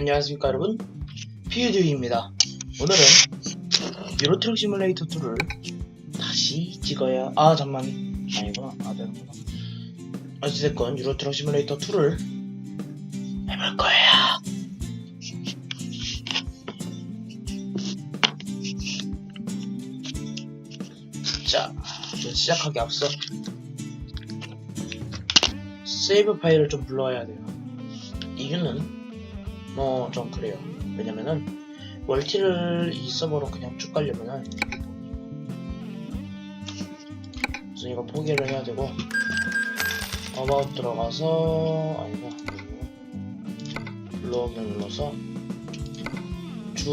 안녕하십니까 여러분. 피우듀입니다. 오늘은 유로트럭 시뮬레이터 2를 다시 찍어야 아 잠만. 아니구나. 아 되는구나. 어찌됐건 유로트럭 시뮬레이터 2를 해볼 거예요. 자 시작하기 앞서 세이브 파일을 좀 불러와야 돼요. 이유는 뭐 좀 그래요. 왜냐면은 멀티를 이 서버로 그냥 쭉 가려면은 그래서 이거 포기를 해야 되고 어바웃 들어가서 아니다 블로그를 눌러서 주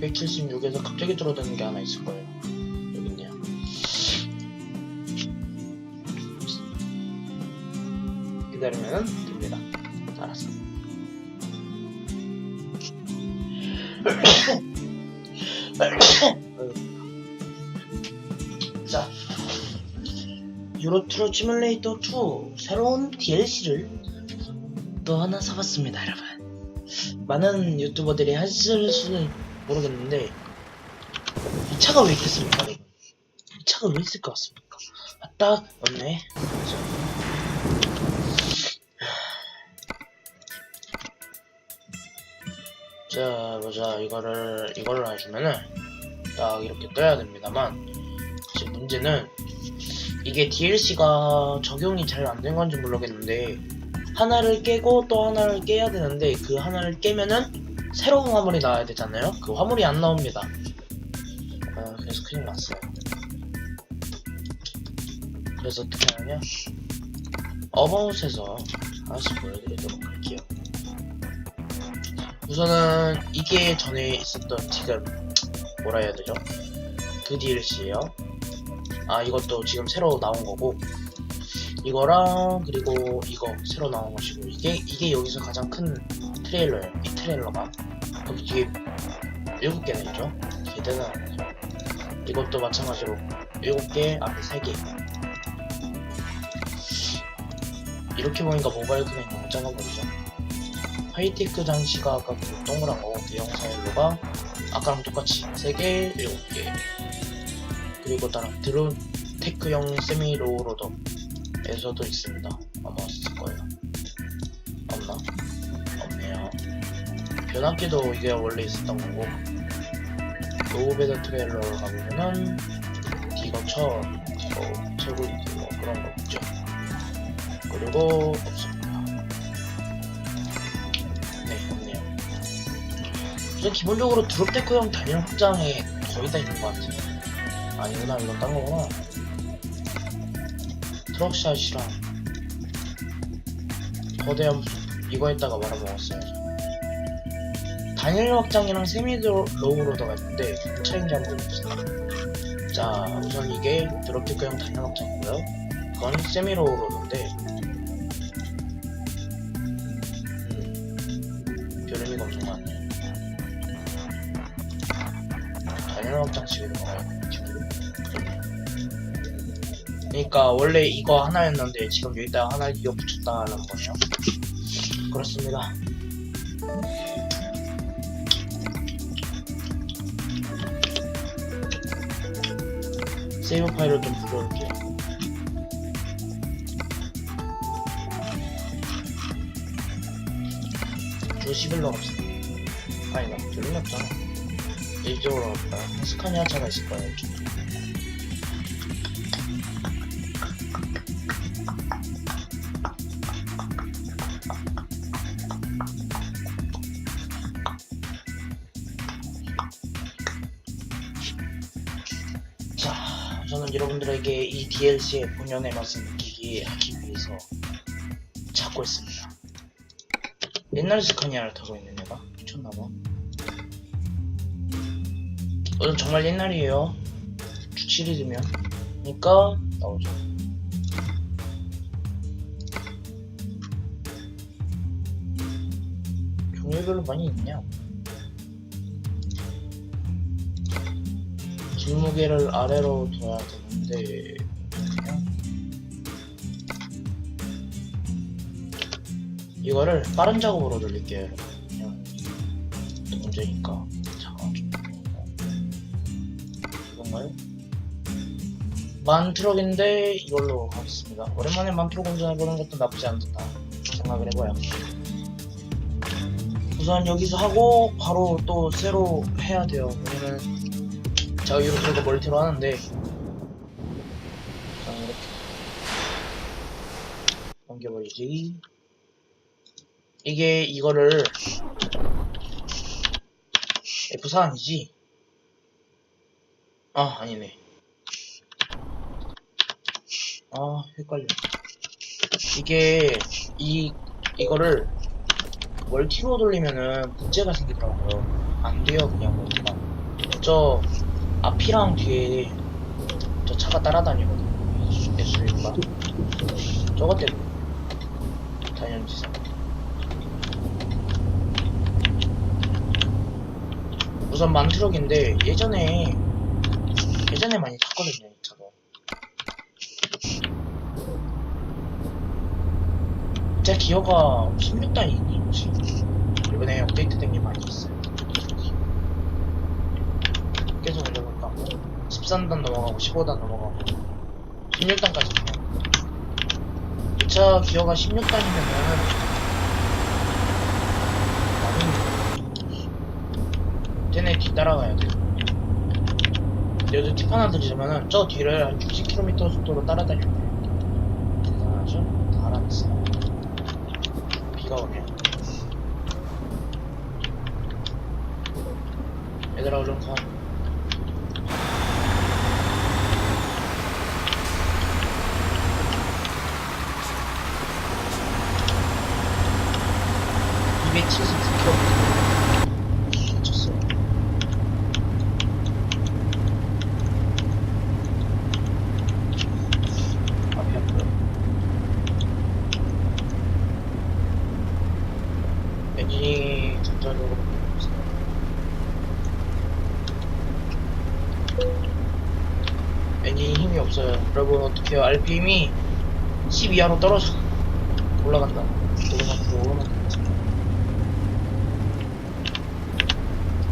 676에서 갑자기 줄어드는 게 하나 있을 거예요. 여기 있네요. 기다리면 자, 유로트로 시뮬레이터 2 새로운 DLC를 또 하나 사봤습니다, 여러분. 많은 유튜버들이 하실 수는 모르겠는데 이 차가 왜 있겠습니까? 이 차가 왜 있을 것 같습니까? 아, 딱 없네. 자, 보자. 이거를 이거를 해주면은 딱 이렇게 떠야 됩니다만 지금 문제는 이게 DLC가 적용이 잘 안 된 건지 모르겠는데 하나를 깨고 또 하나를 깨야 되는데 그 하나를 깨면은 새로운 화물이 나와야 되잖아요. 그 화물이 안 나옵니다. 아, 그래서 큰일 났어요. 그래서 어떻게 하냐? 어바웃에서 하나씩 보여드리도록 할게요. 우선은 이게 전에 있었던 지금 뭐라 해야 되죠? 그 DLC예요. 아 이것도 지금 새로 나온 거고 이거랑 그리고 이거 새로 나온 것이고 이게 이게 여기서 가장 큰 트레일러예요. 이 트레일러가 여기 뒤에 일곱 개나 있죠? 되게 대단하죠. 이것도 마찬가지로 일곱 개 앞에 세 개. 이렇게 보니까 모바일 크기 너무 작아 보이죠? 하이테크 장치가 아까 그 동그란 거 대형 사일로가 아까랑 똑같이 3개, 7개. 그리고 다른 드론 테크형 세미 로로더 에서도 있습니다. 아마 있을 거예요. 없나? 없네요. 변압기도 이게 원래 있었던 거고. 로우베더 트레일러를 가보면은 디거처, 디거 채굴 뭐 그런 거 있죠. 그리고 없습 우선 기본적으로 드롭데크 형 단일 확장에 거의 다 있는 것 같아요. 아니구나, 이건 딴 거구나. 트럭샷이랑 거대한 이거에다가 말아먹었어요. 단일 확장이랑 세미 로우로더가 있는데 무슨 차이인지 한번 보겠습니다. 자, 우선 이게 드롭데크 형 단일 확장이고요. 그건 세미 로우로더인데 그러니까 원래 이거 하나였는데 지금 여기다 하나 이어 붙였다는 거네요. 그렇습니다. 세이브 파일을 좀 불러올게요. 주 11로 갑시다. 아니다, 별로 없잖아. 이쪽으로 갑시다. 스카니아 차가 있을 거예요. 여러분들에게 이 DLC의 본연의 맛을 느끼게 하기 위해서 찾고 있습니다. 옛날 스카니아를 타고 있는 애가 미쳤나봐. 어, 정말 옛날이에요. 주 7일이면. 그니까, 나오죠. 종류별로 많이 있냐? 길무게를 아래로 둬야 되 그냥 이거를 빠른 작업으로 돌릴게요, 여러분. 문제니까 잠깐 좀 이건가요? 만트럭인데 이걸로 가겠습니다. 오랜만에 만트럭 운전해보는 것도 나쁘지 않다 생각을 해봐요. 우선 여기서 하고 바로 또 새로 해야 돼요. 왜냐면 제가 이렇게 멀티로 하는데 자 이렇게 넘겨버리지. 이게 이거를 F4 아니지? 아 아니네. 아 헷갈려. 이게 이 이거를 멀티로 돌리면은 문제가 생기더라고요. 안 돼요 그냥 멀티가. 저 앞이랑 뒤에 저 차가 따라다니거든요. SUV가. 저것 때문에 단연지사. 우선 만트럭인데 예전에 예전에 많이 탔거든요 이 차도. 제 기어가 16단이니 혹시 이번에 업데이트 된 게 많이 있어요. 계속 올려볼까? 13단 넘어가고 15단 넘어가고 16단까지 이 차 기어가 16단이면은 많이 걔네 뒤 따라가야 돼. 여기서 팁 하나 드리자면은 저 뒤를 한 60km 속도로 따라다닐 때 대단하죠? 다 알아냈어요. 비가 오네요. 얘들아 얼른 가. (279km) 미쳤어요. 앞이 안 보여. 엔진이 전자적으로. 엔진이 힘이 없어요. 여러분 어떡해요? RPM이 10 이하로 떨어져 올라간다. 올라간다. 올라간다.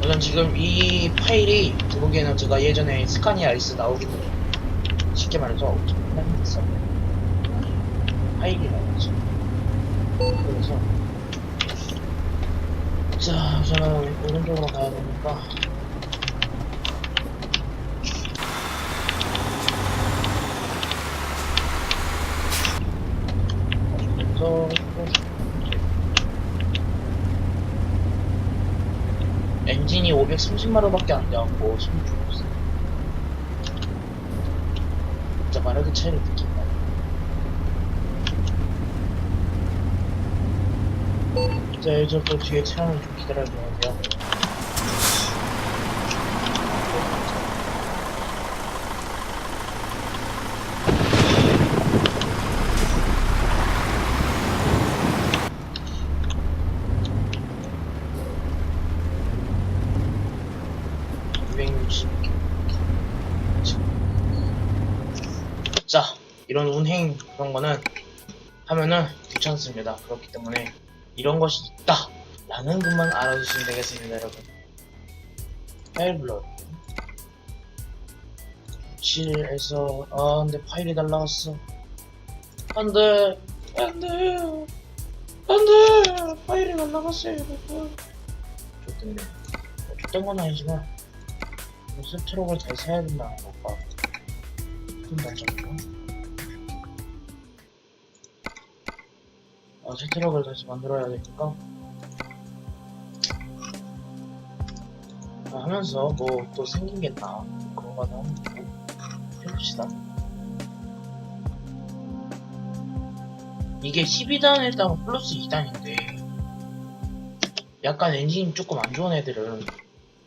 우선 지금 이 파일이 들어오기에는 제가 예전에 스카니아 알스 나오기 전에 쉽게 말해서 됐어요. 파일이 나왔죠. 그래서 자, 우선은 오른쪽으로 가야 되니까 30만 원 밖에 안 되었고 숨이 죽었어. 진짜 마력의 차이를 느낀다. 자 이제 또 뒤에 차량을 좀 기다려야 되는데요. 그런 거는 하면은 귀찮습니다. 그렇기 때문에 이런 것이 있다! 라는 것만 알아주시면 되겠습니다, 여러분. 파일블럭 7에서 아 근데 파일이 날라갔어. 안 돼! 안 돼! 안 돼! 파일이 날라갔어요 여러분. 좋던데. 뭐 좋던 건 아니지만 무슨 트럭을 잘 사야 된다는 것과 큰 단점이고 아, 새 트럭을 다시 만들어야 되니까. 아, 하면서 뭐 또 생긴 게 있나? 그런 거는 한번 해봅시다. 이게 12단에다가 플러스 2단인데 약간 엔진이 조금 안 좋은 애들은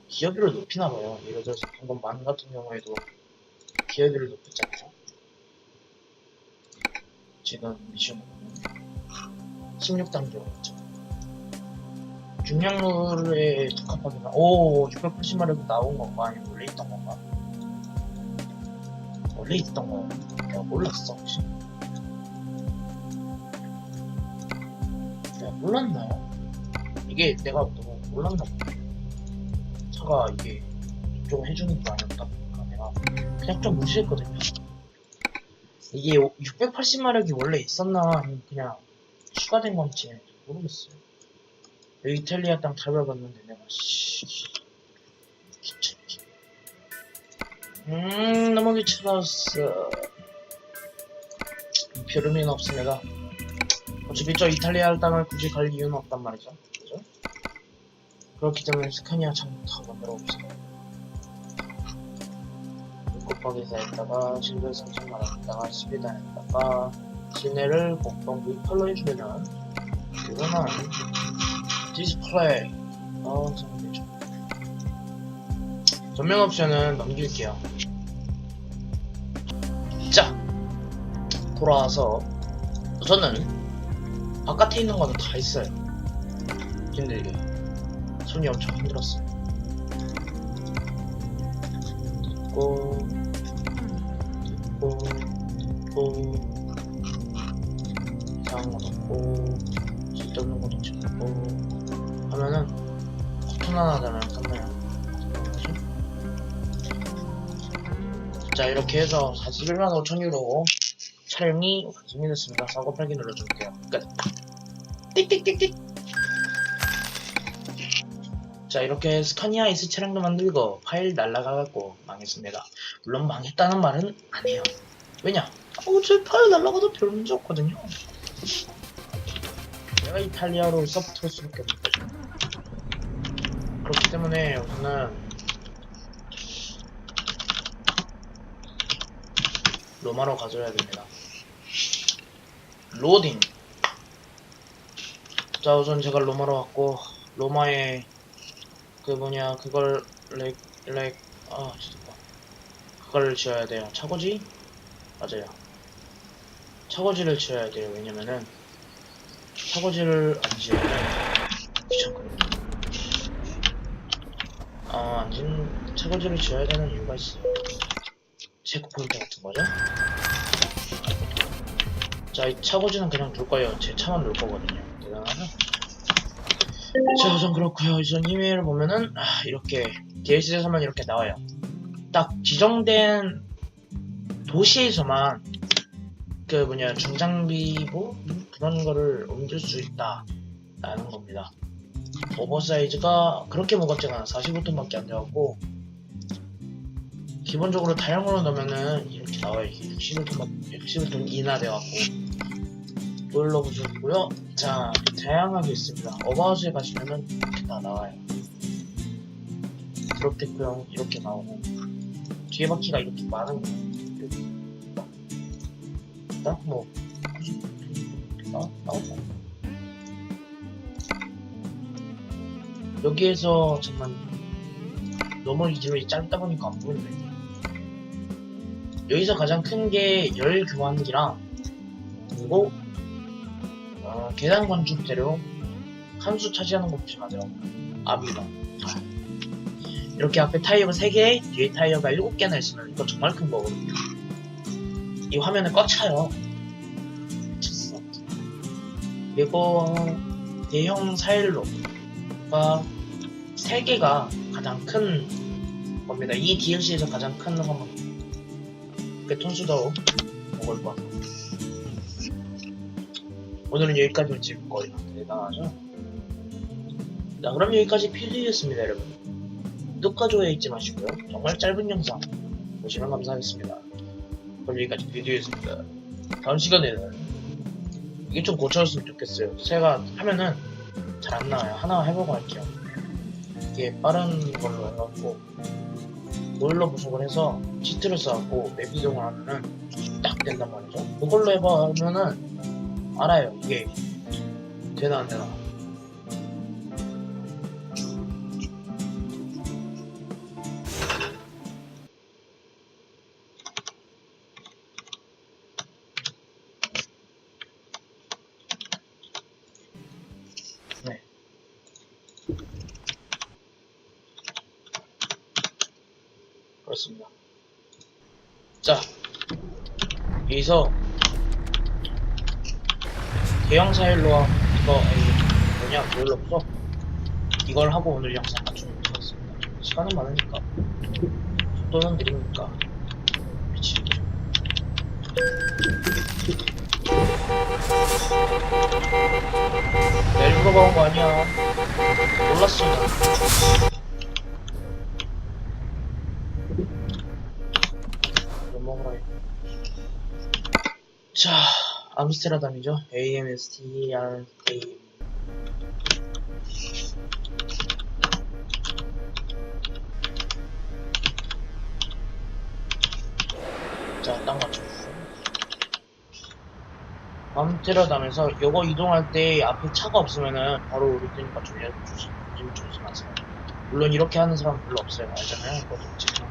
기어비를 높이나 봐요. 예를 들어서 방금 만 같은 경우에도 기어비를 높였잖아요 지금 미션 16단 정도죠. 중량물에 적합하게나 오 680마력이 나온 건가? 아니면 원래 있던 건가? 원래 있던 거. 내가 몰랐어 혹시. 내가 몰랐나요? 이게 내가 너무 몰랐나 봐 서버에서가 이게 좀 해주는 게 아니었다 보니까 내가 그냥 좀 무시했거든요. 이게 680마력이 원래 있었나 아니면 그냥 추가된 건지 모르겠어요. 여기 이탈리아 땅 다 밟았는데 내가 씨 귀찮지. 음 너무 귀찮았어. 별 의미는 없습니다. 어차피 저 이탈리아 땅을 굳이 갈 이유는 없단 말이죠. 그죠? 그렇기 때문에 스카니아 창부터 만들어 봅시다. 곱하기사 했다가 3천만 원 했다가 10일단 했다가 시내를 복동 98로 해주면은 이거는 디스플레이 아 잠깐만요 전면 옵션은 넘길게요. 자 돌아와서 저는 바깥에 있는 거는 다 있어요. 힘들게. 손이 엄청 힘들었어요. 듣고 듣고 듣고 거 넣고 쓸데없는 것도 찍고 하면은 커튼 하나잖아요 끝나요 자 이렇게 해서 41만 5천 유로 촬영이 완성이 됐습니다. 사고 팔기 눌러줄게요. 끝. 띡띡띡띡. 자 이렇게 스카니아 S 차량도 만들고 파일 날라가갖고 망했습니다. 물론 망했다는 말은 아니에요. 왜냐? 어제 파일 날라가도 별 문제 없거든요 내가 이탈리아로 서브트를 수밖에 없는 거죠. 그렇기 때문에 우선은 로마로 가져야 됩니다. 로딩. 자 우선 제가 로마로 왔고 로마에 그 뭐냐 그걸 렉렉아 진짜. 그걸 지어야 돼요. 차고지? 맞아요. 차고지를 지어야 돼요. 왜냐면은 차고지를 안 지으면 귀찮거든요. 아 안 지은 차고지를 지어야 되는 이유가 있어요. 체크 포인트 같은 거죠? 자 이 차고지는 그냥 둘 거예요. 제 차만 놓을 거거든요. 대단하죠 자 우선 그렇고요. 우선 이메일을 보면은 아, 이렇게 DLC에서만 이렇게 나와요. 딱 지정된 도시에서만 그 뭐냐 중장비고 그런 거를 옮길 수 있다 라는 겁니다. 오버사이즈가 그렇게 무겁지가 않아 45톤밖에 안 돼갖고 기본적으로 다량으로 넣으면은 이렇게 나와요. 61톤 61톤 이나 돼갖고 보일러 부족이고요. 자 다양하게 있습니다. 어바웃에 가시면은 이렇게 다 나와요. 드롭테크형 이렇게 나오고 뒤에 바퀴가 이렇게 많은 거예요. 나? 뭐 나? 나오고 여기에서 잠깐 너무 이름이 짧다 보니까 안 보이네. 여기서 가장 큰 게 열 교환기랑 그리고 어, 계단 건축 재료 칸수 차지하는 것 조심하더라고요? 아비가 이렇게 앞에 타이어가 3개 뒤에 타이어가 7개나 있으면 이거 정말 큰 거거든요. 이 화면을 꽉 차요 그리고 대형 사일로가 3개가 가장 큰 겁니다. 이 DLC에서 가장 큰건 배톤수도 먹을 거 오늘은 여기까지 찍을 거예요 대단하죠? 자 그럼 여기까지 필드였습니다 여러분. 구독과 좋아요 잊지 마시고요. 정말 짧은 영상 보시면 감사하겠습니다. 그럼 여기까지 비디오였습니다. 다음 시간에는 이게 좀 고쳐졌으면 좋겠어요. 제가 하면은 잘 안 나와요. 하나 해보고 할게요. 이게 빠른 걸로 해갖고 보일러 부속을 해서 시트를 써갖고 맵 이동을 하면은 딱 된단 말이죠. 그걸로 해보면은 알아요. 이게 되나 안 되나 그렇습니다. 자, 여기서 대형 사일로와 이거 뭐냐 부서 이걸 하고 오늘 영상 맞추도록 하겠습니다. 시간은 많으니까 속도는 느리니까 미친 내 일부러 가온 거 아니야 몰랐어 암스테르담이죠 AMSTR AM 자, 딱 맞춰. 암테러담에서 요거 이동할 때 앞에 차가 없으면은 바로 우리 뜨니까 좀 여- 조심, 좀 조심하세요. 물론 이렇게 하는 사람 별로 없어요. 알잖아요. 그것도 직접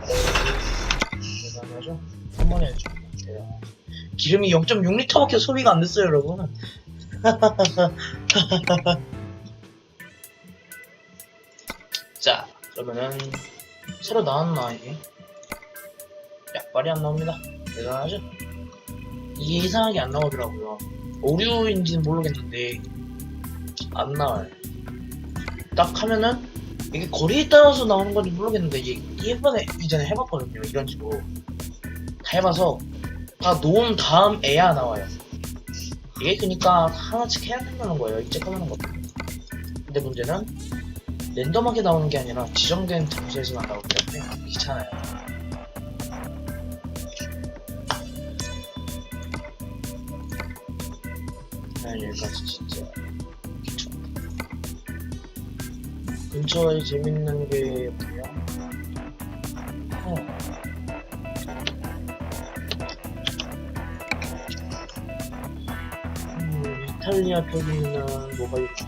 대단하죠? 한 번에 해줘. 대단하죠. 기름이 0.6리터밖에 소비가 안 됐어요, 여러분. 자, 그러면은 새로 나왔나 이게? 약발이 안 나옵니다. 대단하죠? 이게 이상하게 안 나오더라고요. 오류인지는 모르겠는데 안 나와요. 딱 하면은 이게 거리에 따라서 나오는 건지 모르겠는데 이게 예전에 이전에 해봤거든요. 이런 식으로 다 해봐서 다 놓은 다음에야 나와요. 이게 그니까 하나씩 해야 된다는 거예요. 이제 꺼내는 거. 근데 문제는 랜덤하게 나오는 게 아니라 지정된 장소에서만 나오기 때문에 귀찮아요. 난 여기까지 진짜 귀찮아. 근처에 재밌는 게 뭐냐? 이탈리아 편이는 뭐가 있죠?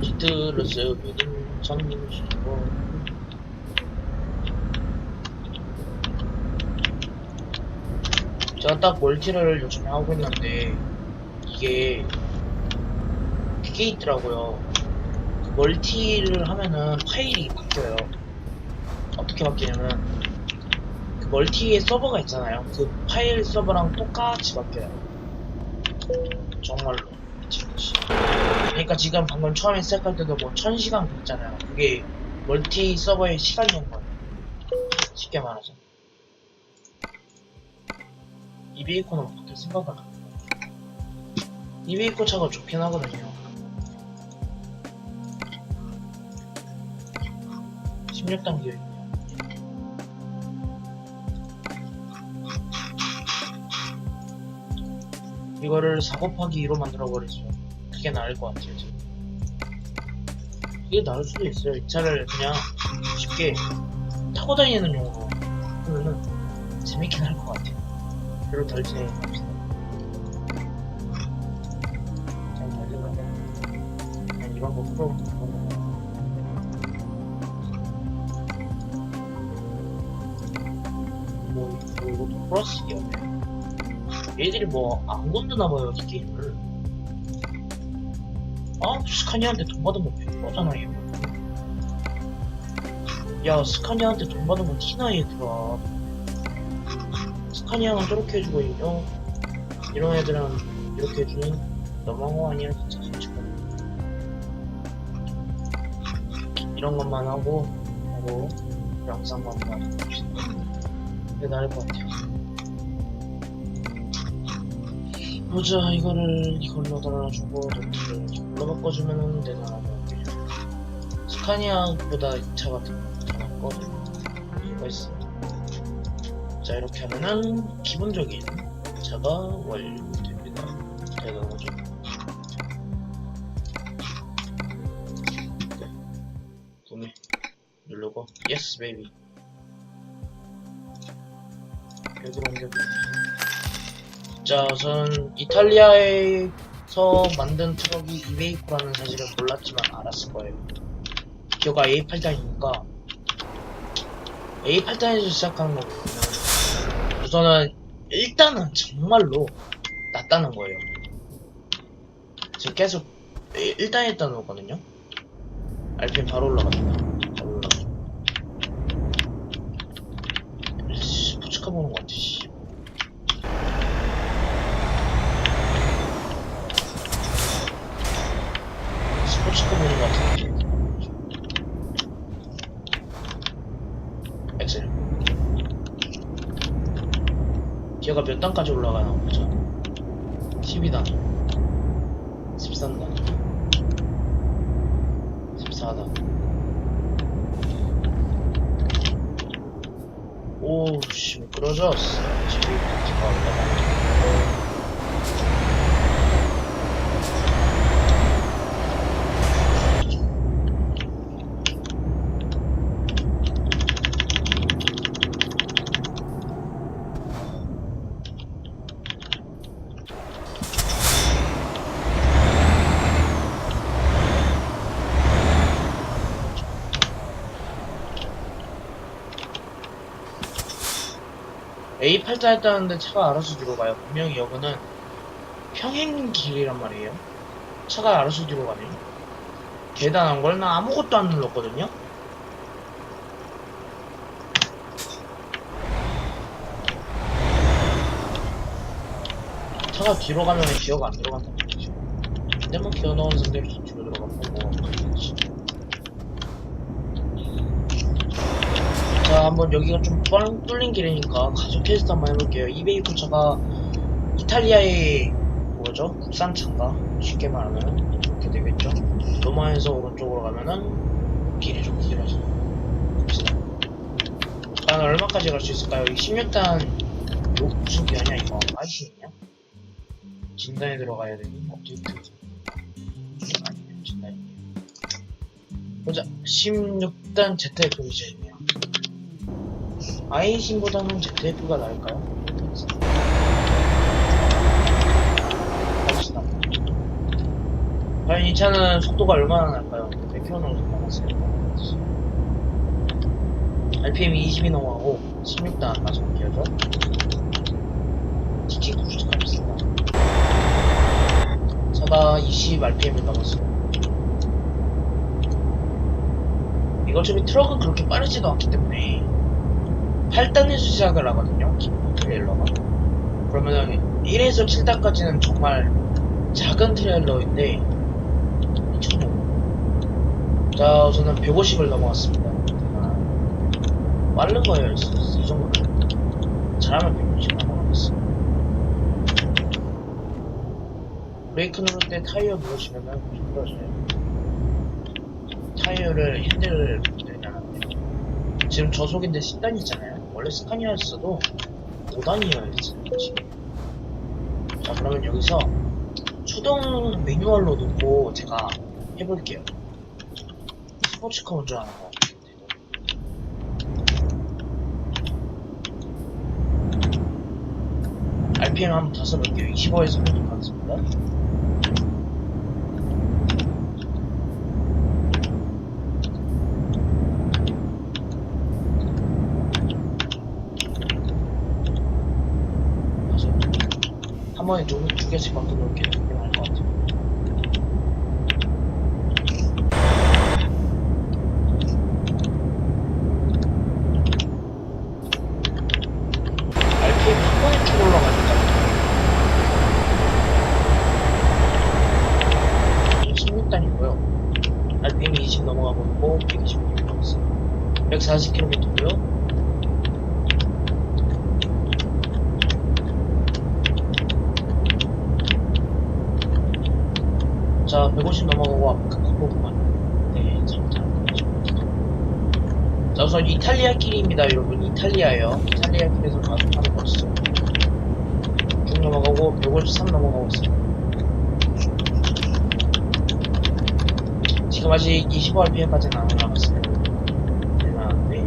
히트러스 믿음 전시고 제가 딱 멀티를 요즘에 하고 있는데 이게 그게 있더라고요 그 멀티를 하면은 파일이 바뀌어요 어떻게 바뀌냐면 그 멀티의 서버가 있잖아요 그 파일 서버랑 똑같이 바뀌어요 정말로 그러니까 지금 방금 처음에 시작할 때도 뭐 1000시간 그랬잖아요. 그게 멀티 서버의 시간이온 거예요. 쉽게 말하자. 이베이코는 안 해요. 이베이코 차가 좋긴 하거든요. 16단계에 이거를 4 곱하기 2로 만들어버리죠. 그게 나을 것 같아요, 지금. 이게 나을 수도 있어요. 이 차를 그냥 쉽게 타고 다니는 용으로 하면은 재밌긴 할 것 같아요. 별로 덜 진행합시다. 잘 달리면 그냥 이런 거 풀어보고 뭐, 뭐 이것도 플러스기였네. 얘들이 뭐 안 건드나 봐요, 이 게임을. 아, 스카니아한테 돈 받은 거 100%잖아, 얘. 야, 스카니아한테 돈 받은 건 티나, 얘들아. 스카니아는 저렇게 해주고, 어, 이런 애들은 이렇게 해주니 너무한 거 아니야, 진짜, 솔직히. 이런 것만 하고, 하고, 영상만 만들어봅시다. 그게 나을 것 같아요. 보자 이거를 이걸로 달아주고 노트를 이걸로 바꿔주면은 되나 스카니아보다 이 차가 더 자 이렇게 하면은 기본적인 차가 완료됩니다 대단하죠 네. 구매 누르고 예스 베이비 여기로 옮겨볼게요 자, 전 이탈리아에서 만든 트럭이 이베이코라는 사실을 몰랐지만 알았을 거예요. 기어가 A8단이니까 A8단에서 시작하는 거거든요. 우선은 일단은 정말로 낫다는 거예요. 지금 계속 일- 일단 일단 오거든요. RPM 바로 올라갑니다. 바로 올라가. 스포츠카 보는 것 같아. 10까지 올라가 는거 죠？10 이다, 13단, 14단. 오우, 씨, 뭐 미끄러졌어. 지금, 올라가. A8자 했다는 데 차가 알아서 들어가요. 분명히 여기는 평행길이란 말이에요. 차가 알아서 들어가네. 대단한 걸 나 아무것도 안 눌렀거든요. 차가 뒤로 가면 기어가 안 들어간다는 얘기죠. 근데 뭐 기어 넣은 상태로 뒤로 들어가면 뭐 그렇지. 자, 한번 여기가 좀 뚫- 뚫린 길이니까 가속 테스트 한번 해볼게요. 이베이코 차가 이탈리아의 뭐죠? 국산차인가? 쉽게 말하면 그렇게 되겠죠. 로마에서 오른쪽으로 가면은 길이 좀 길어져. 과연 얼마까지 갈 수 있을까요? 이 16단 요 무슨 기어냐 이거? 아이신이냐? 진단에 들어가야 되니? 업데이트. 아니면 진단이. 보자. 16단 ZF 미션이네요. 아이신보다는 ZF가 나을까요? 갑시다. 과연 이 차는 속도가 얼마나 날까요? 100km 정도 남았어요. RPM이 20이 넘어가고 16단 가속 기어죠. TT 90가 비슷하다. 차가 20 RPM을 넘었어요. 좀 트럭은 그렇게 빠르지도 않기 때문에 8단에서 시작을 하거든요. 트레일러가. 그러면은 1에서 7단까지는 정말 작은 트레일러인데. 자, 우선은 150을 넘어갔습니다. 아, 빠른 거예요. 이 정도면. 잘하면 160 넘어가겠어. 브레이크 누를 때 타이어 누르시면은 힘들어져요. 타이어를 핸들을 내려놨네요. 지금 저속인데 10단이잖아요. 원래 스카니아였어도 5단이어야지. 지금. 자, 그러면 여기서 수동 매뉴얼로 놓고 제가 해볼게요. 스포츠카 운전하는 거. RPM 한번 다 써볼게요. 25에서 보도록 하겠습니다. 그래서 한 번에 두, 두 개씩 바꿔놓을게요. 그게 나을 것 같아요. RPM 한 번에 쭉 올라가니까 16단이고요. RPM 20 넘어가고 있고 120km 넘었어요. 140km고요. 자, 150 넘어가고 앞 부분만. 네, 참, 참. 자, 우선 이탈리 아 길입니다, 여러분. 이탈리아요. 이탈리아 길에서 가속하는 거였어. 쭉 넘어가고, 153 넘어가고 있어요. 지금 아직 25rpm까지는 안 올라갔어요. 대단한데.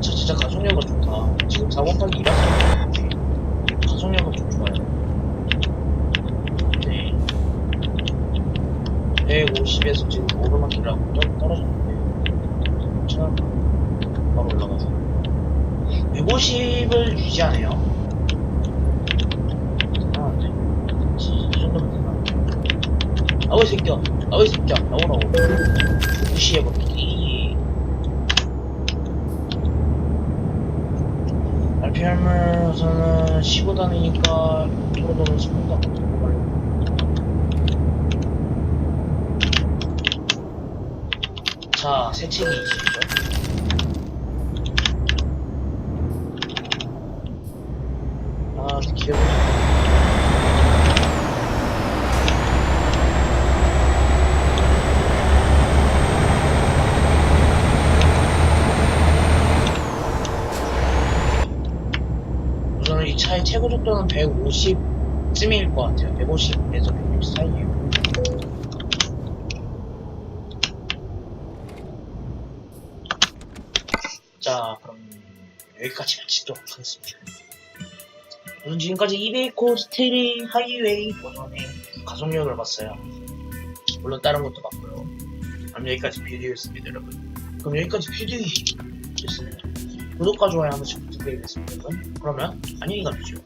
저 진짜 가속력은 좋다. 지금 4번까지 일하시는 가속력은 좀 좋아요. 네. 150에서 지금 오르막길하고 좀 떨어졌는데 차 바로 올라가서. 150을 유지하네요. 아, 네. 이 정도면 되나? 아왜 새끼야 아왜 새끼야 나오라고. 무시해버리기. RPM을 우선은 15단이니까 도로도는 10분간 자 세책이 20이죠 아 기억이 우선은 이 차의 최고 속도는 150쯤일 것 같아요. 150에서 160 사이에요. 자, 그럼 여기까지만 찍도록 하겠습니다. 우선 지금까지 200코 스테리 하이웨이 버전의 가속력을 봤어요. 물론 다른 것도 봤고요. 그럼 여기까지 비디오였습니다, 여러분. 그럼 여기까지 비디오였습니다. 구독과 좋아요 한 번씩 부탁드리겠습니다. 여러분. 그러면 안녕히 가십시오.